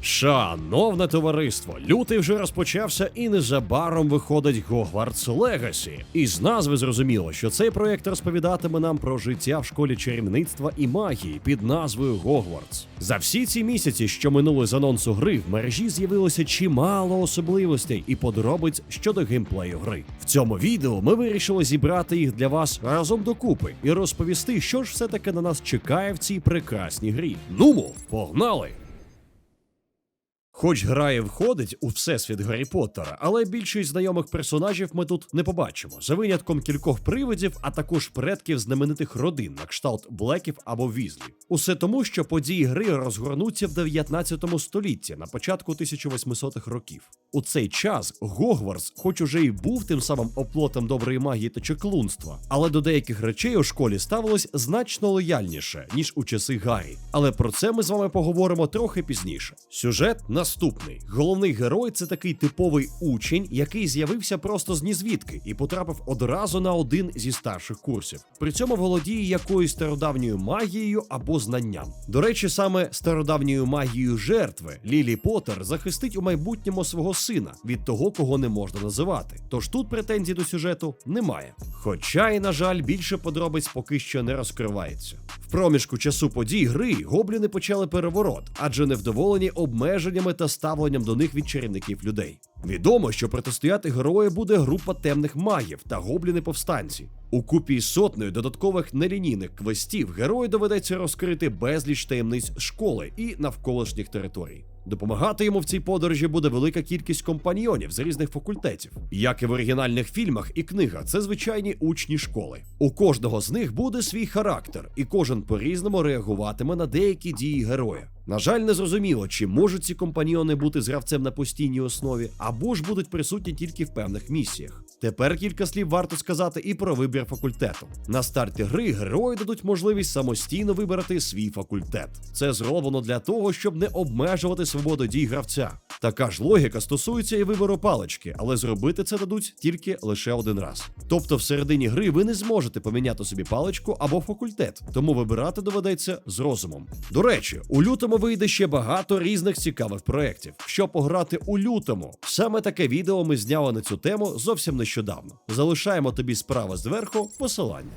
Шановне товариство, лютий вже розпочався і незабаром виходить Hogwarts Legacy. Із назви зрозуміло, що цей проєкт розповідатиме нам про життя в школі чарівництва і магії під назвою Hogwarts. За всі ці місяці, що минули з анонсу гри, в мережі з'явилося чимало особливостей і подробиць щодо геймплею гри. В цьому відео ми вирішили зібрати їх для вас разом докупи і розповісти, що ж все таки на нас чекає в цій прекрасній грі. Нумо, погнали! Хоч гра і входить у всесвіт Гаррі Поттера, але більшість знайомих персонажів ми тут не побачимо, за винятком кількох привидів, а також предків знаменитих родин на кшталт Блеків або Візлі. Усе тому, що події гри розгорнуться в 19 столітті на початку 1800-х років. У цей час Гогвартс, хоч уже і був тим самим оплотом доброї магії та чеклунства, але до деяких речей у школі ставилось значно лояльніше ніж у часи Гаррі. Але про це ми з вами поговоримо трохи пізніше. Сюжет наступний: головний герой це такий типовий учень, який з'явився просто з нізвідки і потрапив одразу на один зі старших курсів. При цьому володіє якоюсь стародавньою магією або знанням. До речі, саме стародавньою магією жертви Лілі Поттер захистить у майбутньому свого сина від того, кого не можна називати. Тож тут претензій до сюжету немає. Хоча і, на жаль, більше подробиць поки що не розкривається. Проміжку часу подій гри гобліни почали переворот, адже невдоволені обмеженнями та ставленням до них від чарівників людей. Відомо, що протистояти герою буде група темних магів та гобліни-повстанці. У купі сотнею додаткових нелінійних квестів герою доведеться розкрити безліч таємниць школи і навколишніх територій. Допомагати йому в цій подорожі буде велика кількість компаньйонів з різних факультетів. Як і в оригінальних фільмах і книгах, це звичайні учні школи. У кожного з них буде свій характер, і кожен по-різному реагуватиме на деякі дії героя. На жаль, не зрозуміло, чи можуть ці компаньйони бути з гравцем на постійній основі, або ж будуть присутні тільки в певних місіях. Тепер кілька слів варто сказати і про вибір факультету. На старті гри герої дадуть можливість самостійно вибрати свій факультет. Це зроблено для того, щоб не обмежувати свободу дій гравця. Така ж логіка стосується і вибору палички, але зробити це дадуть тільки лише один раз. Тобто, всередині гри ви не зможете поміняти собі паличку або факультет, тому вибирати доведеться з розумом. До речі, у лютому вийде ще багато різних цікавих проєктів. Щоб пограти у лютому, саме таке відео ми зняли на цю тему зовсім нещодавно. Залишаємо тобі справа зверху посилання.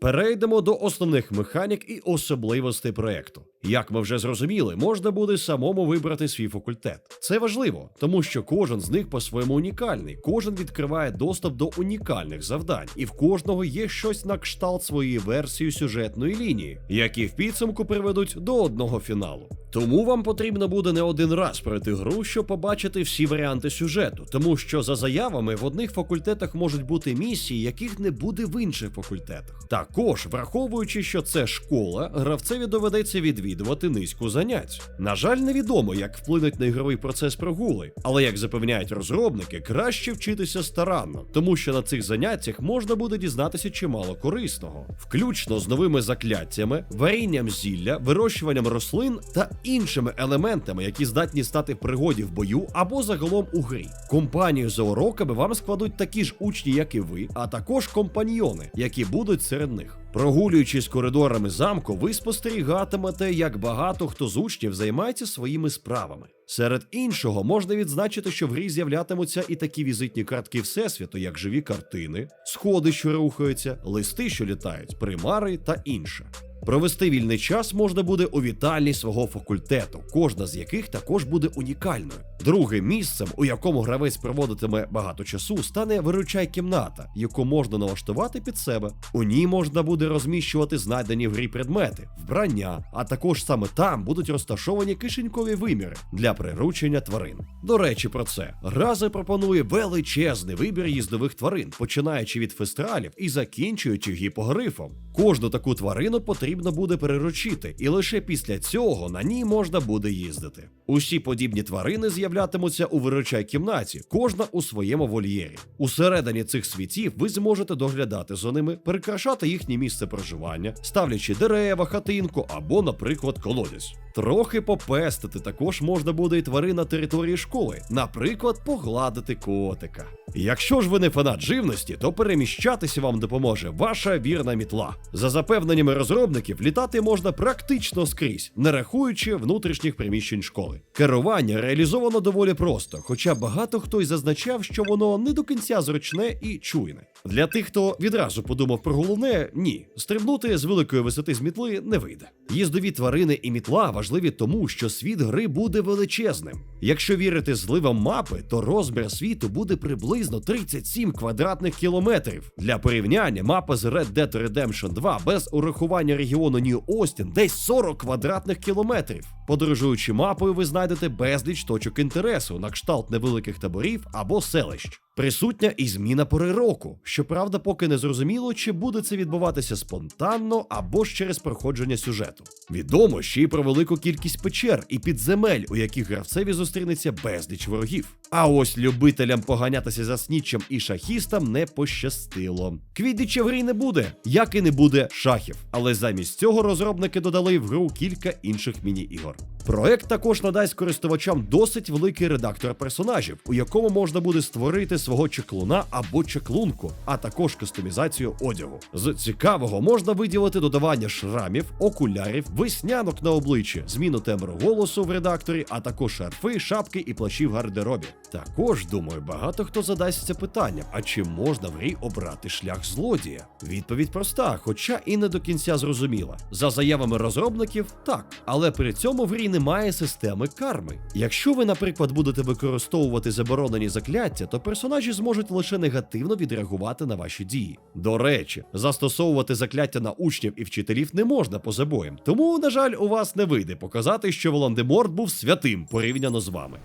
Перейдемо до основних механік і особливостей проекту. Як ми вже зрозуміли, можна буде самому вибрати свій факультет. Це важливо, тому що кожен з них по-своєму унікальний, кожен відкриває доступ до унікальних завдань, і в кожного є щось на кшталт своєї версії сюжетної лінії, які в підсумку приведуть до одного фіналу. Тому вам потрібно буде не один раз пройти гру, щоб побачити всі варіанти сюжету, тому що за заявами в одних факультетах можуть бути місії, яких не буде в інших факультетах. Також, враховуючи, що це школа, гравцеві доведеться відвідувати низку занять. На жаль, невідомо, як вплинуть на ігровий процес прогули, але як запевняють розробники, краще вчитися старанно, тому що на цих заняттях можна буде дізнатися чимало корисного, включно з новими закляттями, варінням зілля, вирощуванням рослин та іншими елементами, які здатні стати в пригоді в бою або загалом у грі. Компанію за уроками вам складуть такі ж учні, як і ви, а також компаньйони, які будуть серед них. Прогулюючись коридорами замку, ви спостерігатимете, як багато хто з учнів займається своїми справами. Серед іншого можна відзначити, що в грі з'являтимуться і такі візитні картки всесвіту, як живі картини, сходи, що рухаються, листи, що літають, примари та інше. Провести вільний час можна буде у вітальні свого факультету, кожна з яких також буде унікальною. Другим місцем, у якому гравець проводитиме багато часу, стане виручай кімната, яку можна налаштувати під себе. У ній можна буде розміщувати знайдені в грі предмети, вбрання, а також саме там будуть розташовані кишенькові виміри для приручення тварин. До речі, про це гра запропонує величезний вибір їздових тварин, починаючи від фестралів і закінчуючи гіпогрифом. Кожну таку тварину потрібно буде переручити, і лише після цього на ній можна буде їздити. Усі подібні тварини з'являтимуться у виручай кімнаті, кожна у своєму вольєрі. Усередині цих світів ви зможете доглядати за ними, перекрашати їхнє місце проживання, ставлячи дерева, хатинку або, наприклад, колодязь. Трохи попестити також можна буде і тварин на території школи, наприклад, погладити котика. Якщо ж ви не фанат живності, то переміщатися вам допоможе ваша вірна мітла. За запевненнями розробників, літати можна практично скрізь, не рахуючи внутрішніх приміщень школи. Керування реалізовано доволі просто, хоча багато хто й зазначав, що воно не до кінця зручне і чуйне. Для тих, хто відразу подумав про головне, ні, стрибнути з великої висоти з мітли не вийде. Їздові тварини і мітла важливі тому, що світ гри буде величезним. Якщо вірити зливам мапи, то розмір світу буде приблизно 37 квадратних кілометрів. Для порівняння, мапа з Red Dead Redemption 2 без урахування регіону Нью Остін десь 40 квадратних кілометрів. Подорожуючи мапою, ви знайдете безліч точок інтересу на кшталт невеликих таборів або селищ. Присутня і зміна пори року. Щоправда, поки не зрозуміло, чи буде це відбуватися спонтанно або ж через проходження сюжету. Відомо ще й про велику кількість печер і підземель, у яких гравцеві зустрінеться безліч ворогів. А ось любителям поганятися за снічем і шахістам не пощастило. Квіддіча в грі не буде, як і не буде шахів. Але замість цього розробники додали в гру кілька інших міні-ігор. Проект також надасть користувачам досить великий редактор персонажів, у якому можна буде створити свого чеклуна або чеклунку, а також кастомізацію одягу. З цікавого можна виділити додавання шрамів, окулярів, веснянок на обличчі, зміну тембру голосу в редакторі, а також шарфи, шапки і плащі в гардеробі. Також думаю, багато хто задасться питанням: а чи можна в грі обрати шлях злодія? Відповідь проста, хоча і не до кінця зрозуміла. За заявами розробників, так, але при цьому в грі немає системи карми. Якщо ви, наприклад, будете використовувати заборонені закляття, то персонажі зможуть лише негативно відреагувати на ваші дії. До речі, застосовувати закляття на учнів і вчителів не можна поза боєм, тому, на жаль, у вас не вийде показати, що Волан-де-Морт був святим порівняно з вами.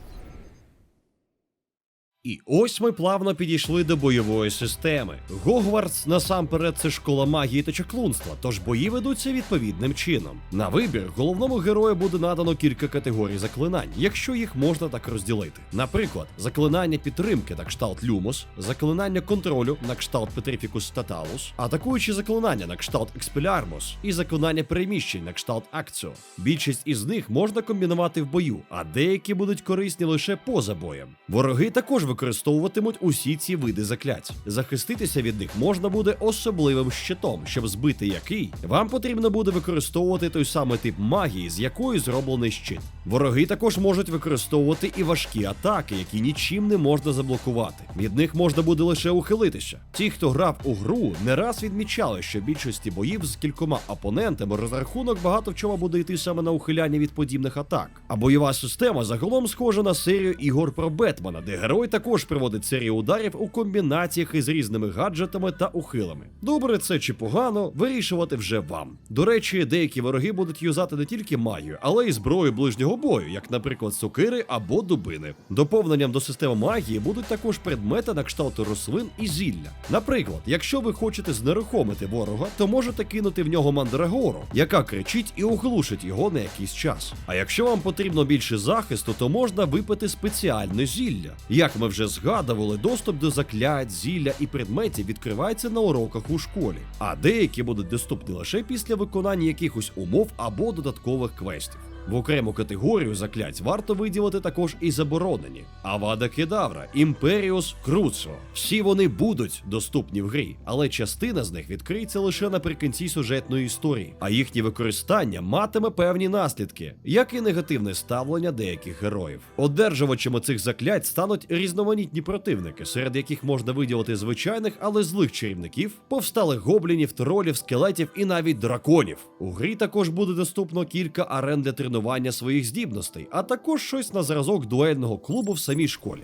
І ось ми плавно підійшли до бойової системи. Гогвартс насамперед це школа магії та чаклунства, тож бої ведуться відповідним чином. На вибір головному герою буде надано кілька категорій заклинань, якщо їх можна так розділити. Наприклад, заклинання підтримки на кшталт Люмус, заклинання контролю на кшталт Петрифікус Таталус, атакуючі заклинання на кшталт Експелярмус і заклинання переміщень на кшталт Акціо. Більшість із них можна комбінувати в бою, а деякі будуть корисні лише поза боєм. Вороги також використовуватимуть усі ці види заклять. Захиститися від них можна буде особливим щитом, щоб збити який вам потрібно буде використовувати той самий тип магії, з якою зроблений щит. Вороги також можуть використовувати і важкі атаки, які нічим не можна заблокувати. Від них можна буде лише ухилитися. Ті, хто грав у гру, не раз відмічали, що в більшості боїв з кількома опонентами розрахунок багато в чому буде йти саме на ухиляння від подібних атак. А бойова система загалом схожа на серію ігор про Бетмена, де герой також проводить серію ударів у комбінаціях із різними гаджетами та ухилами. Добре, це чи погано, вирішувати вже вам. До речі, деякі вороги будуть юзати не тільки магію, але й зброю ближнього бою, як, наприклад, сокири або дубини. Доповненням до системи магії будуть також предмети на кшталт рослин і зілля. Наприклад, якщо ви хочете знерухомити ворога, то можете кинути в нього мандрагору, яка кричить і оглушить його на якийсь час. А якщо вам потрібно більше захисту, то можна випити спеціальне зілля. Як ми вже згадували, доступ до заклять, зілля і предметів відкривається на уроках у школі, а деякі будуть доступні лише після виконання якихось умов або додаткових квестів. В окрему категорію заклять варто виділити також і заборонені: Авада Кедавра, Імперіус, Круцо. Всі вони будуть доступні в грі, але частина з них відкриється лише наприкінці сюжетної історії, а їхнє використання матиме певні наслідки, як і негативне ставлення деяких героїв. Одержувачами цих заклять стануть різноманітні противники, серед яких можна виділити звичайних, але злих чарівників, повсталих гоблінів, тролів, скелетів і навіть драконів. У грі також буде доступно кілька арен для тренування своїх здібностей, а також щось на зразок дуельного клубу в самій школі.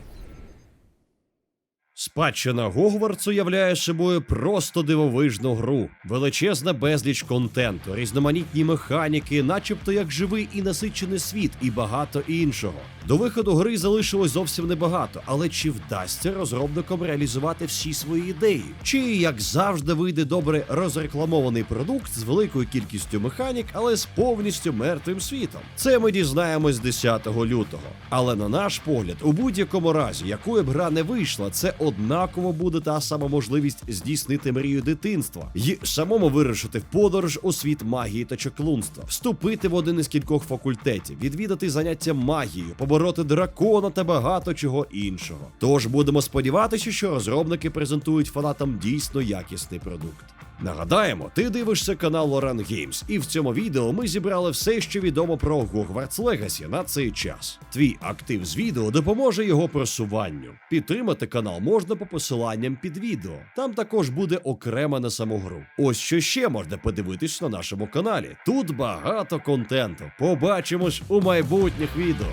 Спадщина Гогвартсу являє собою просто дивовижну гру, величезна безліч контенту, різноманітні механіки, начебто як живий і насичений світ, і багато іншого. До виходу гри залишилось зовсім небагато, але чи вдасться розробникам реалізувати всі свої ідеї? Чи як завжди вийде добре розрекламований продукт з великою кількістю механік, але з повністю мертвим світом? Це ми дізнаємось 10 лютого. Але на наш погляд, у будь-якому разі, якою б гра не вийшла, це однаково буде та сама можливість здійснити мрію дитинства і самому вирушити в подорож у світ магії та чаклунства, вступити в один із кількох факультетів, відвідати заняття магією, побороти дракона та багато чого іншого. Тож будемо сподіватися, що розробники презентують фанатам дійсно якісний продукт. Нагадаємо, ти дивишся канал Лоран Games, і в цьому відео ми зібрали все, що відомо про Hogwarts Legacy на цей час. Твій актив з відео допоможе його просуванню. Підтримати канал можна по посиланням під відео. Там також буде окремо на саму гру. Ось що ще можна подивитись на нашому каналі. Тут багато контенту. Побачимось у майбутніх відео.